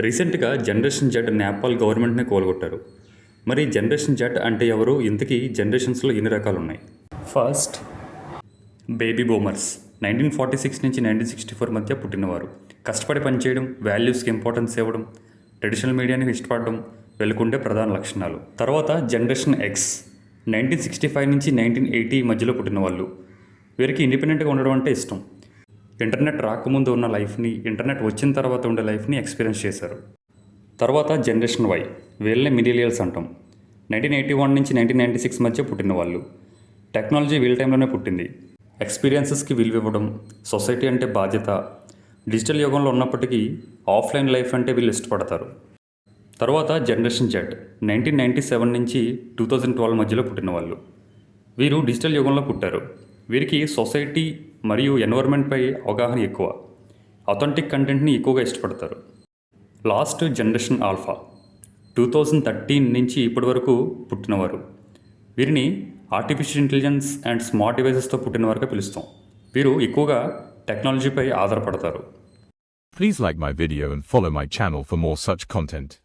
రీసెంట్గా generation Z Nepal గవర్నమెంట్ని కోలుగొట్టారు. మరి జనరేషన్ జెడ్ అంటే ఎవరు? ఇంతకీ జనరేషన్స్లో ఎన్ని రకాలు ఉన్నాయి first baby boomers. Nineteen forty six నుంచి నైన్టీన్ సిక్స్టీ ఫోర్ మధ్య పుట్టినవారు. కష్టపడి పనిచేయడం వాల్యూస్కి ఇంపార్టెన్స్ ఇవ్వడం ట్రెడిషనల్ మీడియాని ఇష్టపడడం వెలుకుండే ప్రధాన లక్షణాలు. తర్వాత generation X. Nineteen sixty five నుంచి నైన్టీన్ ఎయిటీ మధ్యలో పుట్టిన వాళ్ళు వీరికి ఇండిపెండెంట్గా ఉండడం అంటే ఇష్టం. ఇంటర్నెట్ రాకముందు ఉన్న లైఫ్ని ఇంటర్నెట్ వచ్చిన తర్వాత ఉండే లైఫ్ని ఎక్స్పీరియన్స్ చేశారు. తర్వాత జనరేషన్ వై వీళ్ళని మిలీలియల్స్ అంటాం. నైన్టీన్ ఎయిటీ వన్ నుంచి నైన్టీన్ నైంటీ సిక్స్ మధ్య పుట్టిన వాళ్ళు. టెక్నాలజీ వీళ్ళ టైంలోనే పుట్టింది. ఎక్స్పీరియన్సెస్కి విలువ ఇవ్వడం సొసైటీ అంటే బాధ్యత డిజిటల్ యుగంలో ఉన్నప్పటికీ ఆఫ్లైన్ లైఫ్ అంటే వీళ్ళు ఇష్టపడతారు. తర్వాత generation Z nineteen ninety seven నుంచి టూ థౌజండ్ ట్వెల్వ్ మధ్యలో పుట్టిన వాళ్ళు. వీరు డిజిటల్ యుగంలో పుట్టారు. వీరికి సొసైటీ మరియు ఎన్వైర్మెంట్పై అవగాహన ఎక్కువ. అథెంటిక్ కంటెంట్ని ఎక్కువగా ఇష్టపడతారు. Last generation alpha two thousand thirteen నుంచి ఇప్పటి వరకు పుట్టినవారు. వీరిని ఆర్టిఫిషియల్ ఇంటెలిజెన్స్ అండ్ స్మార్ట్ డివైసెస్తో పుట్టిన వారుగా పిలుస్తాం. వీరు ఎక్కువగా టెక్నాలజీపై ఆధారపడతారు. Please like my video and follow my channel for more such content.